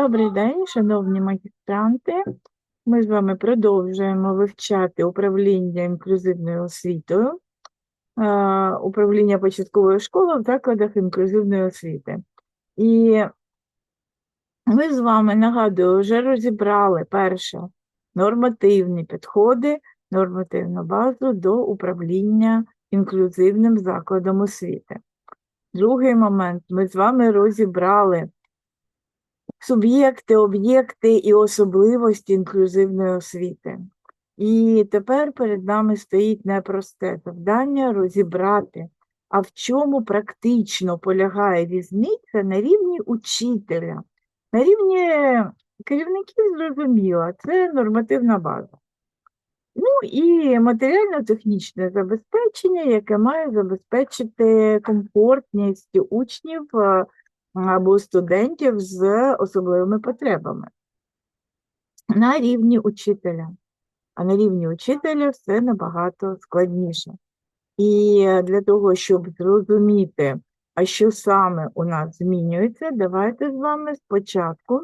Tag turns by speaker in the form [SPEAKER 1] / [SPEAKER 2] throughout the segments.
[SPEAKER 1] Добрий день, шановні магістранти. Ми з вами продовжуємо вивчати управління інклюзивною освітою, е, управління початкової школи в закладах інклюзивної освіти. І ми з вами, нагадую, вже розібрали перше нормативні підходи, нормативну базу до управління інклюзивним закладом освіти. Другий момент ми з вами розібрали суб'єкти, об'єкти і особливості інклюзивної освіти. І тепер перед нами стоїть непросте завдання розібрати, а в чому практично полягає різниця на рівні учителя, на рівні керівників зрозуміло, це нормативна база. Ну і матеріально-технічне забезпечення, яке має забезпечити комфортність учнів або студентів з особливими потребами на рівні учителя. А на рівні учителя все набагато складніше. І для того, щоб зрозуміти, а що саме у нас змінюється, давайте з вами спочатку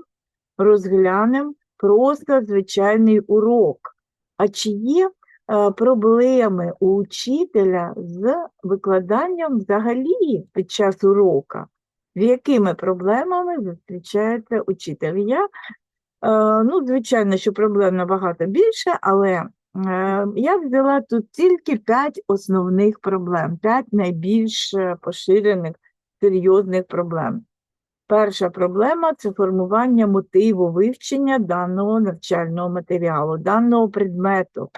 [SPEAKER 1] розглянемо просто звичайний урок. А чи є е, проблеми у учителя з викладанням взагалі під час урока? З якими проблемами зустрічається учитель. Я, е, ну, звичайно, що проблем набагато більше, але е, я взяла тут тільки п'ять основних проблем, п'ять найбільш е, поширених серйозних проблем. Перша проблема це формування мотиву вивчення даного навчального матеріалу, даного предмету.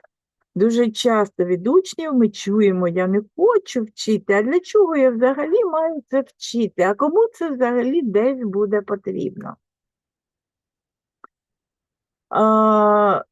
[SPEAKER 1] Дуже часто від учнів ми чуємо, я не хочу вчити, а для чого я взагалі маю це вчити? А кому це взагалі десь буде потрібно? А,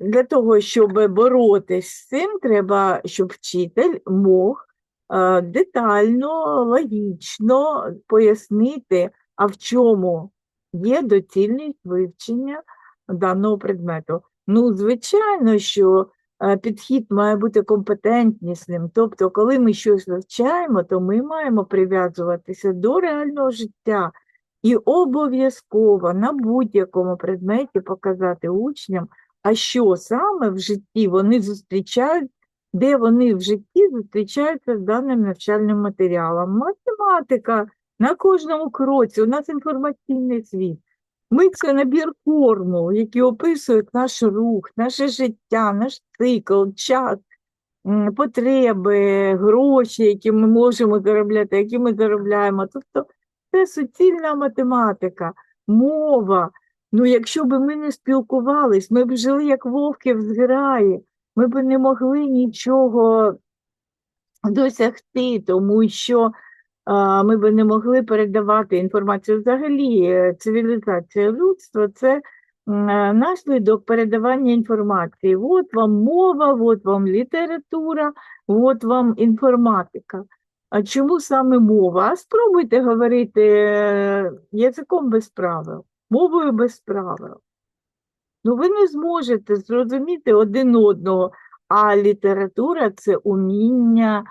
[SPEAKER 1] Для того, щоб боротися з цим, треба, щоб вчитель мог а, детально, логічно пояснити, а в чому є доцільність вивчення даного предмету. Ну, звичайно, що Е, підхід має бути компетентнісним. Тобто, коли ми щось вивчаємо, то ми маємо прив'язуватися до реального життя і обов'язково на будь-якому предметі показати учням, а що саме в житті вони зустрічають, де вони в житті зустрічаються з даним навчальним матеріалом. Математика на кожному кроці, у нас інформаційний світ. Ми це набір формул, які описують наш рух, наше життя, наш цикл, час, потреби, гроші, які ми можемо заробляти, які ми заробляємо. Тобто це суцільна математика, мова. Ну, якщо б ми не спілкувались, ми б жили як вовки в зграї, ми б не могли нічого досягти, тому що ми би не могли передавати інформацію. Взагалі, е, цивілізація людства це наслідок передавання інформації. От вам мова, от вам література, от вам інформатика. А чому саме мова? А спробуйте говорити е, язиком без правил, мовою без правил. Ну, ви не зможете зрозуміти один одного, а література це уміння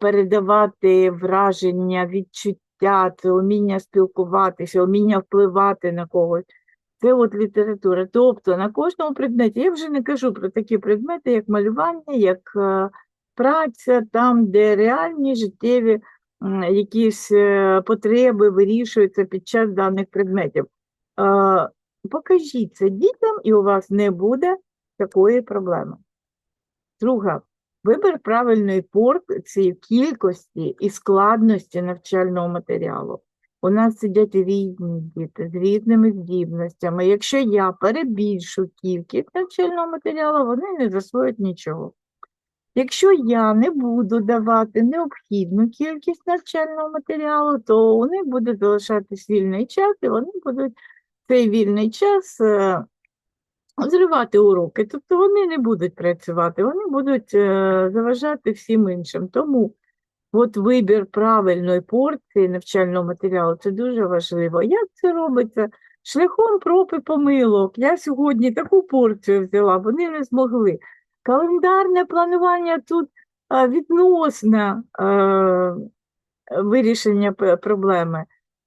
[SPEAKER 1] передавати враження, відчуття, це уміння спілкуватися, уміння впливати на когось. Це от література. Тобто на кожному предметі, я вже не кажу про такі предмети, як малювання, як е, праця, там, де реальні життєві якісь е, потреби вирішуються під час даних предметів. Е, покажіть це дітям, і у вас не буде такої проблеми. Друга Вибір правильної порції кількості і складності навчального матеріалу. У нас сидять різні діти з різними здібностями. Якщо я перебільшу кількість навчального матеріалу, вони не засвоять нічого. Якщо я не буду давати необхідну кількість навчального матеріалу, то у них буде залишатись вільний час, і вони будуть цей вільний час е, зривати уроки, тобто вони не будуть працювати, вони будуть е, заважати всім іншим. Тому от вибір правильної порції навчального матеріалу це дуже важливо. Як це робиться? Шляхом проб і помилок. Я сьогодні таку порцію взяла, вони не змогли. Календарне планування тут відносне е, вирішення проблеми.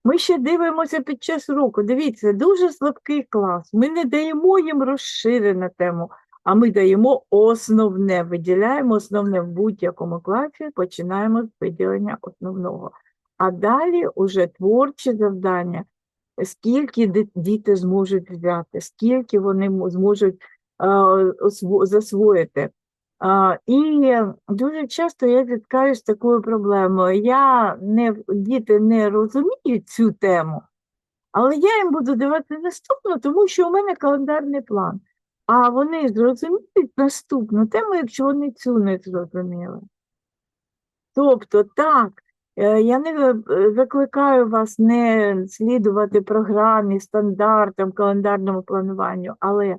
[SPEAKER 1] Ми ще дивимося під час року. Дивіться, дуже слабкий клас. Ми не даємо їм розширену тему, а ми даємо основне, виділяємо основне в будь-якому класі, починаємо з виділення основного. А далі уже творчі завдання, скільки діти зможуть взяти, скільки вони зможуть е, засвоїти. І дуже часто я зіткаюся з такою проблемою. Я не, діти не розуміють цю тему, але я їм буду давати наступну, тому що у мене календарний план. А вони зрозуміють наступну тему, якщо вони цю не зрозуміли. Тобто, так, е, я не е, закликаю вас не слідувати програмі, стандартам, календарному плануванню, але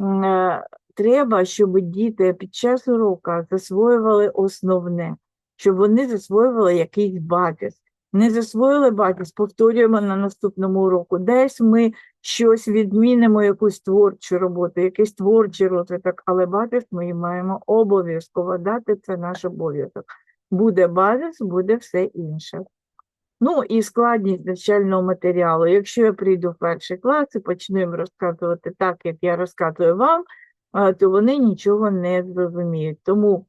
[SPEAKER 1] е, треба, щоб діти під час урока засвоювали основне, щоб вони засвоювали якийсь базис. Не засвоїли базис, повторюємо на наступному уроку. Десь ми щось відмінимо, якусь творчу роботу, якийсь творчий розвиток, але базис ми маємо обов'язково дати, це наш обов'язок. Буде базис, буде все інше. Ну і складність навчального матеріалу. Якщо я прийду в перший клас і почну їм розказувати так, як я розказую вам, то вони нічого не зрозуміють. Тому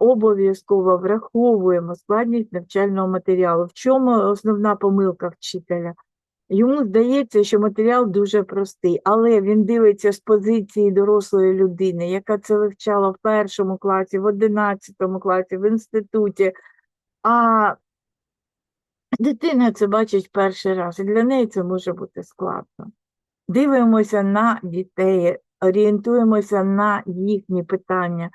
[SPEAKER 1] обов'язково враховуємо складність навчального матеріалу. В чому основна помилка вчителя? Йому здається, що матеріал дуже простий, але він дивиться з позиції дорослої людини, яка це вивчала в першому класі, в одинадцятому класі, в інституті. А дитина це бачить перший раз, і для неї це може бути складно. Дивимося на дітей, орієнтуємося на їхні питання,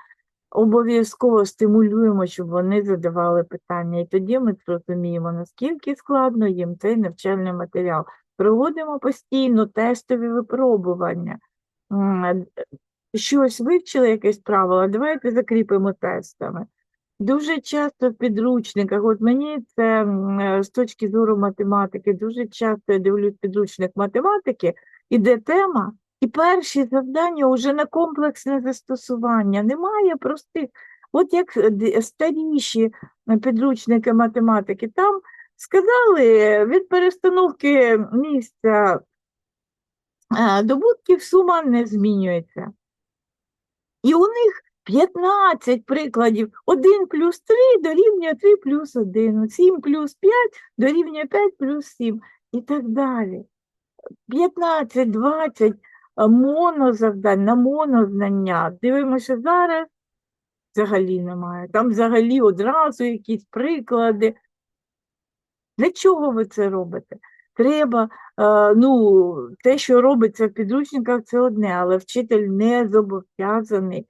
[SPEAKER 1] обов'язково стимулюємо, щоб вони задавали питання, і тоді ми зрозуміємо, наскільки складно їм цей навчальний матеріал. Проводимо постійно тестові випробування. Е, Щось вивчили, якесь правило, давайте закріпимо тестами. Дуже часто в підручниках, от мені це е, з точки зору математики, дуже часто я дивлюсь підручник математики, іде тема, і перші завдання вже на комплексне застосування. Немає простих. От як е, старіші е, підручники математики, там сказали е, від перестановки місця е, добутків сума не змінюється. І у них 15 прикладів. 1 плюс 3 дорівнює 3 плюс 1, 7 плюс 5 дорівнює 5 плюс 7 і так далі. 15-20 е, монозавдань на монознання. Дивимося зараз, взагалі немає. Там взагалі одразу якісь приклади. Для чого ви це робите? Треба, е, ну, те, що робиться в підручниках, це одне, але вчитель не зобов'язаний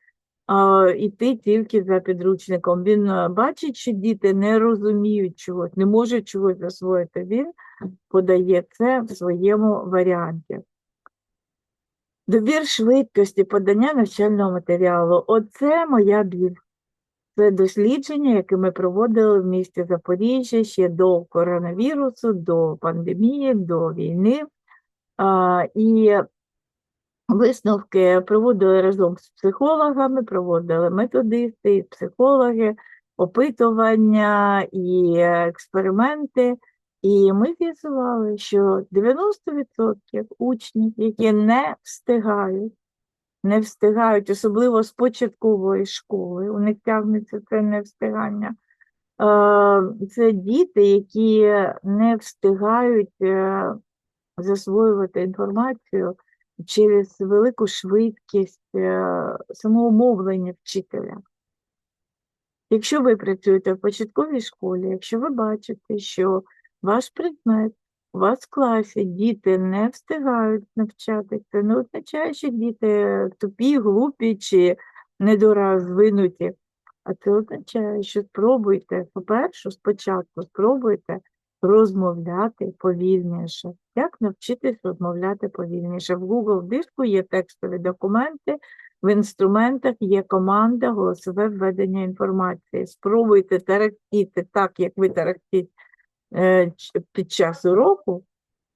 [SPEAKER 1] е, йти тільки за підручником. Він е, бачить, що діти не розуміють чогось, не можуть чогось засвоїти. Він подає це в своєму варіанті. Добір швидкості подання навчального матеріалу. Оце моя біль. Це дослідження, яке ми проводили в місті Запоріжжя ще до коронавірусу, до пандемії, до війни. А, і висновки проводили разом з психологами, проводили методисти, психологи, опитування і експерименти. І ми з'ясували, що 90% учнів, які не встигають, не встигають, особливо з початкової школи, у них тягнеться це невстигання. Е, Це діти, які не встигають е, засвоювати інформацію через велику швидкість е, самого мовлення вчителя. Якщо ви працюєте в початковій школі, якщо ви бачите, що ваш предмет у вас в класі діти не встигають навчатися, не означає, що діти тупі, глупі чи недорозвинуті. А це означає, що спробуйте, по-перше, спочатку спробуйте розмовляти повільніше. Як навчитись розмовляти повільніше? В Google диску є текстові документи, в інструментах є команда голосове введення інформації. Спробуйте тарахтіти так, як ви тарахтіть під час уроку,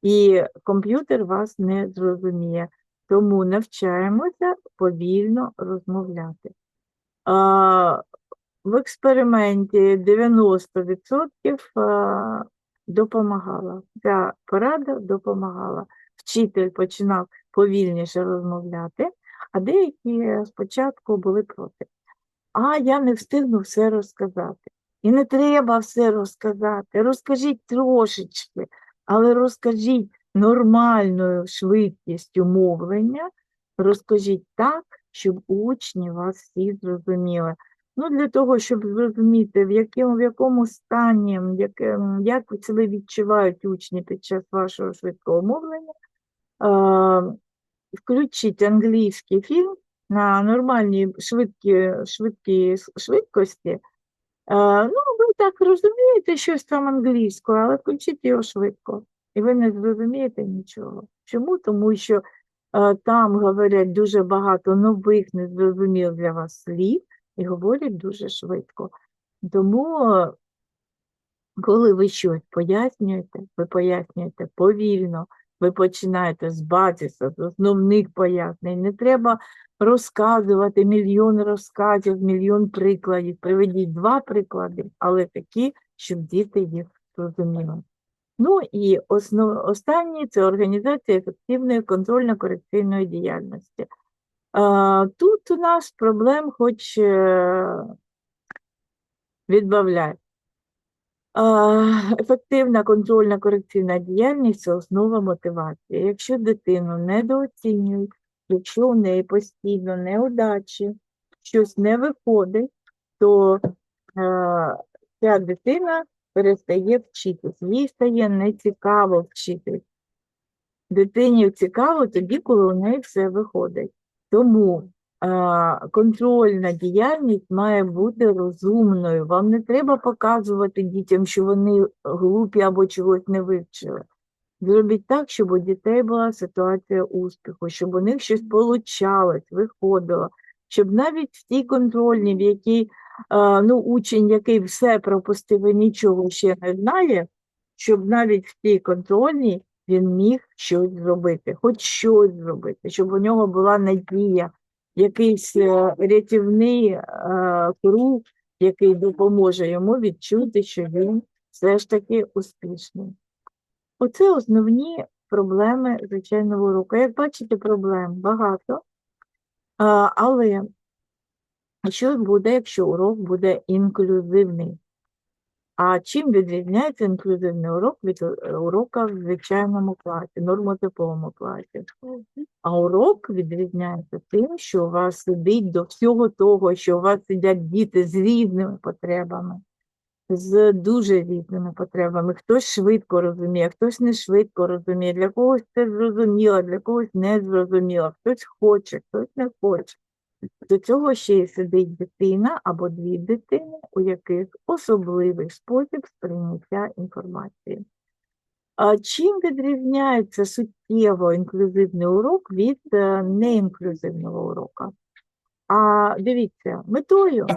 [SPEAKER 1] і комп'ютер вас не зрозуміє. Тому навчаємося повільно розмовляти. В експерименті 90% а, допомагала. Ця порада допомагала. Вчитель починав повільніше розмовляти, а деякі спочатку були проти. А я не встигну все розказати. І не треба все розказати. Розкажіть трошечки, але розкажіть нормальною швидкістю мовлення, розкажіть так, щоб учні вас всі зрозуміли. Ну, для того, щоб зрозуміти, в якому, в якому стані, яким, як себе відчувають учні під час вашого швидкого мовлення, е, включіть англійський фільм на нормальній швидкі, швидкій швидкості. Е, ну, ви так розумієте щось там англійською, але включіть його швидко, і ви не зрозумієте нічого. Чому? Тому що е, там говорять дуже багато нових, незрозумілих для вас слів і говорять дуже швидко. Тому, коли ви щось пояснюєте, ви пояснюєте повільно, ви починаєте з базису, з основних пояснень. Не треба розказувати мільйон розказів, мільйон прикладів. Приведіть два приклади, але такі, щоб діти їх зрозуміли. Ну і основ... останнє це організація ефективної контрольно-корекційної діяльності. А, тут у нас проблем хоч е, відбавляй. А, Ефективна контрольна корекційна діяльність це основа мотивації. Якщо дитину недооцінюють, якщо у неї постійно неудачі, щось не виходить, то е, ця дитина перестає вчитись, їй стає нецікаво вчитись. Дитині цікаво тоді, коли у неї все виходить. Тому контрольна діяльність має бути розумною. Вам не треба показувати дітям, що вони глупі або чогось не вивчили. Зробіть так, щоб у дітей була ситуація успіху, щоб у них щось получалось, виходило, щоб навіть в тій контрольній, в якій ну, учень, який все пропустив і нічого ще не знає, щоб навіть в тій контрольній він міг щось зробити, хоч щось зробити, щоб у нього була надія, якийсь е, рятівний е, круг, який допоможе йому відчути, що він все ж таки успішний. Оце основні проблеми звичайного року. Як бачите, проблем багато, але що буде, якщо урок буде інклюзивний? А чим відрізняється інклюзивний урок від е, урока в звичайному класі, нормотиповому класі? А урок відрізняється тим, що у вас сидить до всього того, що у вас сидять діти з різними потребами, з дуже різними потребами. Хтось швидко розуміє, хтось не швидко розуміє, для когось це зрозуміло, для когось не зрозуміло, хтось хоче, хтось не хоче. До цього ще й сидить дитина або дві дитини, у яких особливий спосіб сприйняття інформації. А чим відрізняється суттєво інклюзивний урок від е, неінклюзивного урока? А дивіться, метою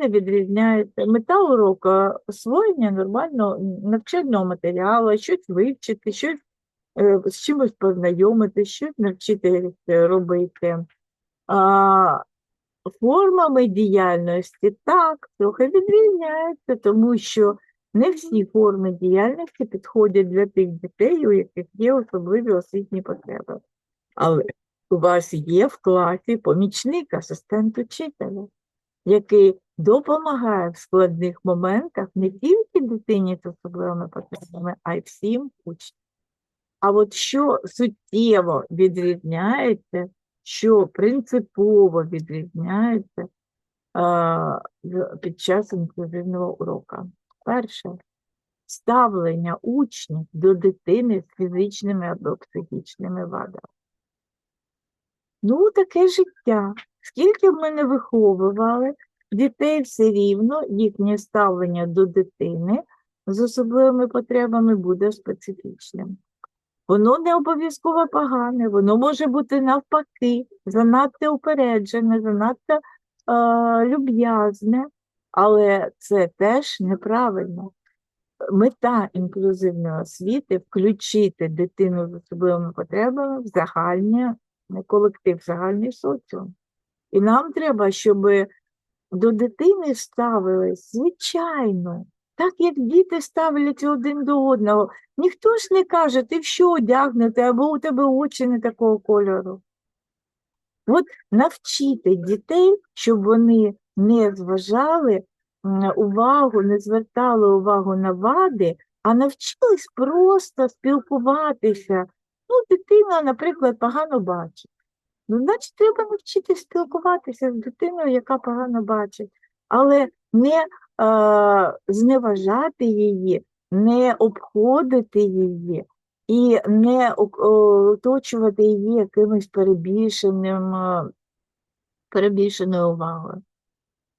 [SPEAKER 1] не відрізняється. Мета уроку освоєння нормального навчального матеріалу, щось вивчити, щось е, з чимось познайомитись, щось навчитися робити. Формами діяльності так, трохи відрізняються, тому що не всі форми діяльності підходять для тих дітей, у яких є особливі освітні потреби. Але у вас є в класі помічник, асистент учителя, який допомагає в складних моментах не тільки дитині з особливими потребами, а й всім учням. А от що суттєво відрізняється, що принципово відрізняється під час інклюзивного урока. Перше, ставлення учнів до дитини з фізичними або психічними вадами. Ну, таке життя. Скільки б ми не виховували, дітей все рівно їхнє ставлення до дитини з особливими потребами буде специфічним. Воно не обов'язково погане, воно може бути навпаки, занадто упереджене, занадто е, люб'язне, але це теж неправильно. Мета інклюзивної освіти включити дитину з особливими потребами в загальний колектив, в загальний соціум. І нам треба, щоб до дитини ставились звичайно, так як діти ставляться один до одного. Ніхто ж не каже, ти що одягнути, або у тебе очі не такого кольору. От навчити дітей, щоб вони не зважали увагу, не звертали увагу на вади, а навчились просто спілкуватися. Ну, дитина, наприклад, погано бачить. Ну, значить, треба навчитися спілкуватися з дитиною, яка погано бачить, але не зневажати її, не обходити її і не о- оточувати її якимось перебільшеним, е, перебільшеною увагою.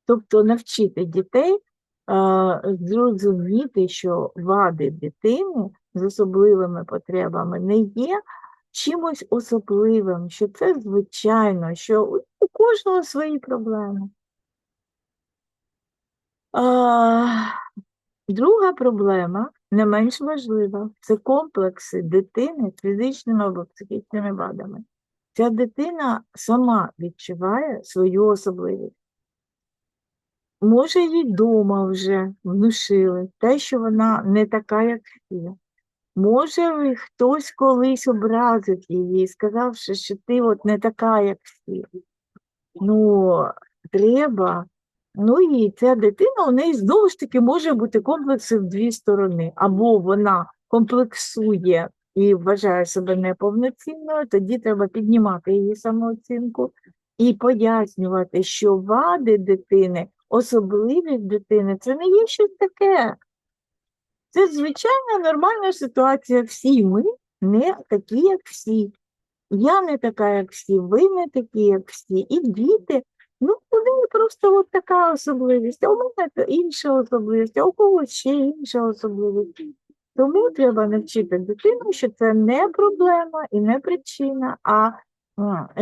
[SPEAKER 1] Тобто навчити дітей е, зрозуміти, що вади дитини з особливими потребами не є чимось особливим, що це звичайно, що у кожного свої проблеми. А, друга проблема, не менш важлива, це комплекси дитини з фізичними або психічними вадами. Ця дитина сама відчуває свою особливість. Може, їй вдома вже внушили те, що вона не така, як всі. Може, хтось колись образив її, сказавши, що ти от не така, як всі. Ну, треба. Ну і ця дитина, у неї знову ж таки може бути комплекси в дві сторони. Або вона комплексує і вважає себе неповноцінною, тоді треба піднімати її самооцінку і пояснювати, що вади дитини, особливість дитини це не є щось таке. Це звичайна нормальна ситуація. Всі ми не такі, як всі. Я не така, як всі, ви не такі, як всі. І діти, ну, у неї просто от така особливість, а у мене інша особливість, а у когось ще інша особливість. Тому треба навчити дитину, що це не проблема і не причина, а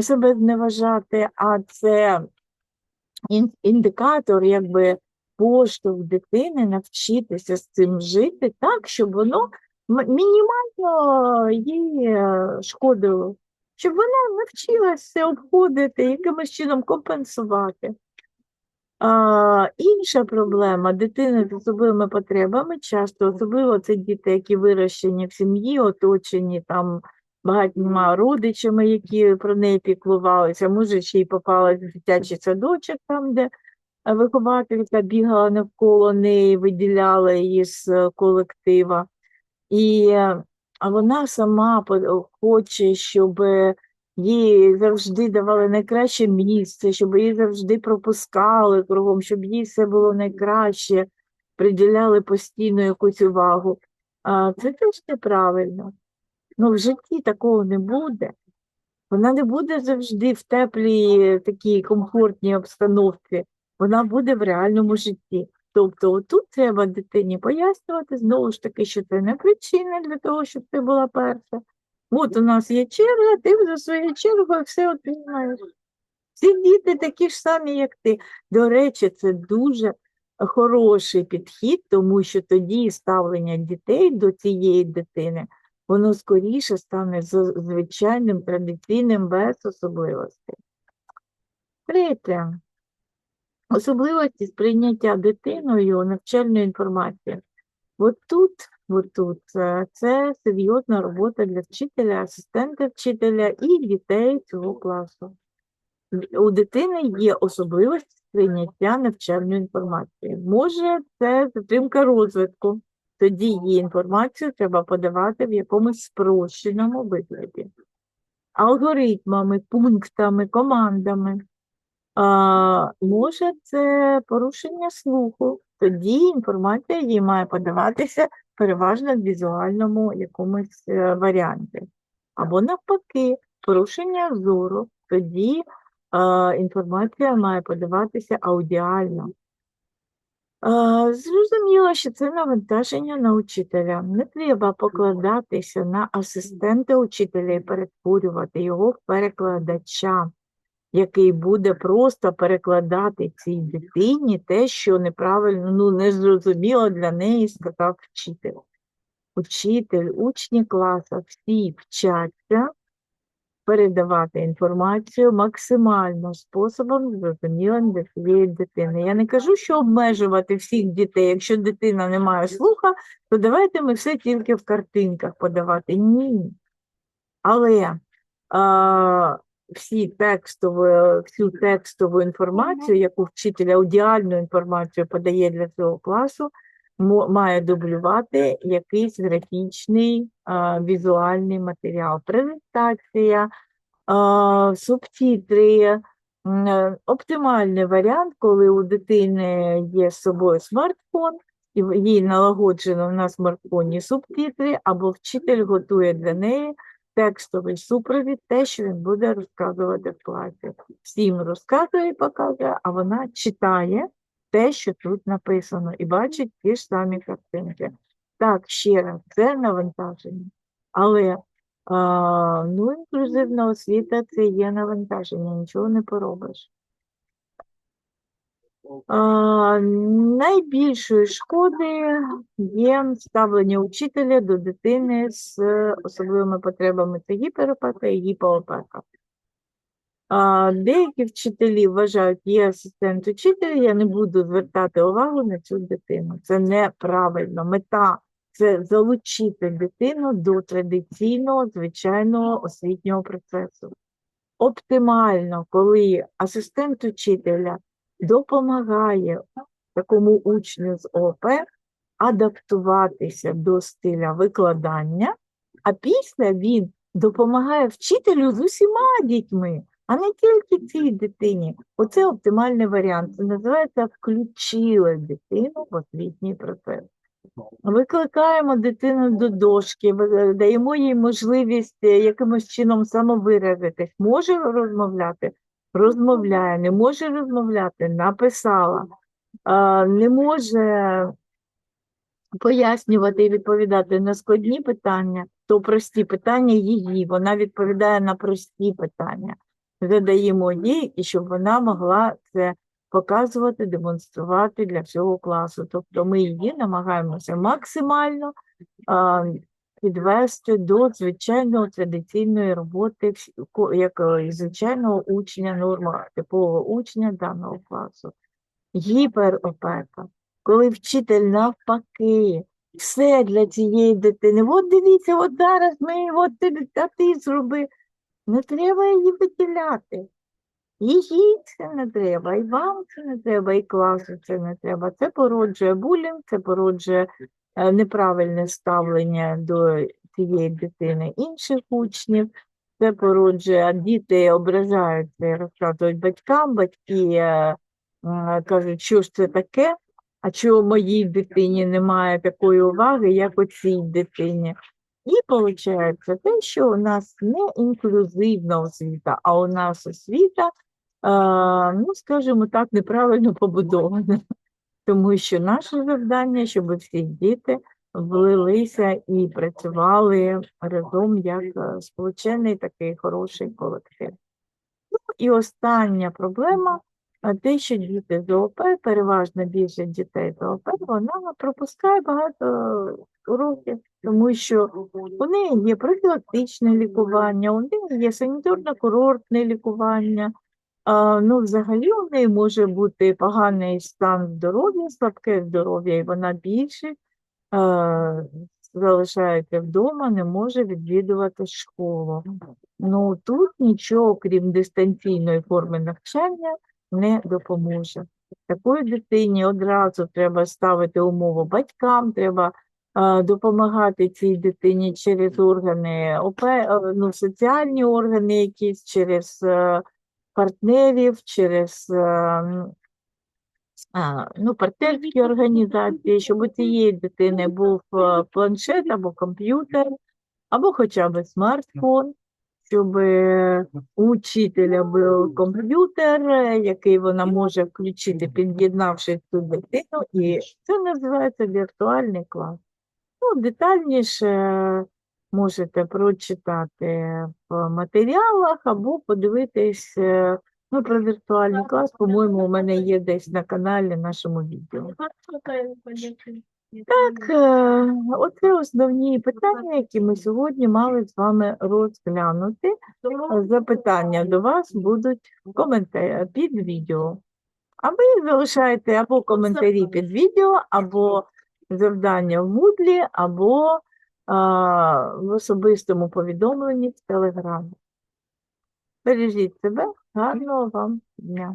[SPEAKER 1] себе зневажати, а це індикатор, якби поштовх дитини навчитися з цим жити так, щоб воно мінімально їй е, шкодило, щоб вона навчилася обходити, якимось чином компенсувати. А, інша проблема дитини з особливими потребами, часто, особливо це діти, які вирощені в сім'ї, оточені там багатьма родичами, які про неї піклувалися, може, ще й попала в дитячий садочок, там, де вихователька бігала навколо неї, виділяла її з е, колектива. І е, а вона сама хоче, щоб їй завжди давали найкраще місце, щоб її завжди пропускали кругом, щоб їй все було найкраще, приділяли постійно якусь увагу. А це теж неправильно. Ну, в житті такого не буде. Вона не буде завжди в теплій, такій комфортній обстановці. Вона буде в реальному житті. Тобто отут треба дитині пояснювати, знову ж таки, що це не причина для того, щоб ти була перша. От у нас є черга, ти за своєю чергою все отримаєш. Всі діти такі ж самі, як ти. До речі, це дуже хороший підхід, тому що тоді ставлення дітей до цієї дитини, воно скоріше стане звичайним, традиційним, без особливостей. Третє. Особливості сприйняття дитиною навчальної інформації. От тут, от тут е, це серйозна робота для вчителя, асистента вчителя і дітей цього класу. У дитини є особливості сприйняття навчальної інформації. Може, це затримка розвитку. Тоді її інформацію треба подавати в якомусь спрощеному вигляді. Алгоритмами, пунктами, командами. А, може, це порушення слуху. Тоді інформація їй має подаватися переважно в візуальному якомусь е, варіанті. Або навпаки, порушення зору. Тоді а, інформація має подаватися аудіально. Зрозуміло, що це навантаження на учителя. Не треба покладатися на асистента учителя і перетворювати його в перекладача, який буде просто перекладати цій дитині те, що неправильно, ну, незрозуміло для неї сказав вчитель. Учитель, учні класу всі вчаться передавати інформацію максимально способом, зрозумілим для цієї дитини. Я не кажу, що обмежувати всіх дітей. Якщо дитина не має слуха, то давайте ми все тільки в картинках подавати. Ні. Але всі текстові, всю текстову інформацію, яку вчитель аудіальну інформацію подає для цього класу, має дублювати якийсь графічний а, візуальний матеріал, презентація, а, субтитри. М, е, Оптимальний варіант, коли у дитини є з собою смартфон, і їй налагоджено на смартфоні субтитри, або вчитель готує для неї текстовий супровід, те, що він буде розказувати в класі. Всім розказує і показує, а вона читає те, що тут написано, і бачить ті ж самі картинки. Так, ще раз, це навантаження. Але а, ну, інклюзивна освіта це є навантаження, нічого не поробиш. Найбільшою шкодою є ставлення учителя до дитини з особливими потребами це гіперопека і гіпоопека. Деякі вчителі вважають, є асистент учителя, я не буду звертати увагу на цю дитину. Це неправильно. Мета це залучити дитину до традиційного, звичайного освітнього процесу. Оптимально, коли асистент учителя допомагає такому учню з ОП адаптуватися до стиля викладання, а після він допомагає вчителю з усіма дітьми, а не тільки цій дитині. Оце оптимальний варіант. Це називається включили дитину в освітній процес. Викликаємо дитину до дошки, даємо їй можливість е, якимось чином самовиразитись. Може розмовляти? Розмовляє, не може розмовляти, написала. Не може пояснювати і відповідати на складні питання, то прості питання її, вона відповідає на прості питання. Задаємо їй, і щоб вона могла це показувати, демонструвати для всього класу. Тобто ми її намагаємося максимально підвести до звичайного традиційної роботи, як е, звичайного учня, норма типового учня даного класу. Гіперопека, коли вчитель навпаки, все для цієї дитини. От дивіться, от зараз ми, от а ти зроби. Не треба її виділяти. Їй це не треба, і вам це не треба, і класу це не треба. Це породжує булінг, це породжує неправильне ставлення до цієї дитини інших учнів, це породжує, а діти ображаються і розказують батькам, батьки е, кажуть, що ж це таке, а чого моїй дитині немає такої уваги, як у цій дитині. І виходить те, що у нас не інклюзивна освіта, а у нас освіта, ну, скажімо так, неправильно побудована. Тому що наше завдання, щоб всі діти влилися і працювали разом як е, сполучений такий хороший колектив. Ну, і остання проблема те, що діти з ОП, переважно більше дітей з ОП, вона пропускає багато уроків, тому що у неї є профілактичне лікування, у неї є санітарно-курортне лікування. А, ну, взагалі у неї може бути поганий стан здоров'я, слабке здоров'я, і вона більше е, залишається вдома, не може відвідувати школу. Ну тут нічого, крім дистанційної форми навчання, не допоможе. Такої дитині одразу треба ставити умову батькам, треба е, допомагати цій дитині через органи ну, соціальні органи якісь, через е, партнерів, через е, ну, партнерські організації, щоб у цієї дитини був е, планшет або комп'ютер, або хоча б смартфон, щоб у учителя був комп'ютер, е, який вона може включити, під'єднавши цю дитину, і це називається віртуальний клас. Ну, детальніше можете прочитати в матеріалах або подивитись. е, Ну, про віртуальний клас, по-моєму, у мене є десь на каналі нашому відео. Так, е, оце основні питання, які ми сьогодні мали з вами розглянути. Запитання до вас будуть коментарі під відео. А ви залишаєте або коментарі під відео, або завдання в Moodle, або в особистому повідомленні в Телеграмі. Бережіть себе, гарного вам дня!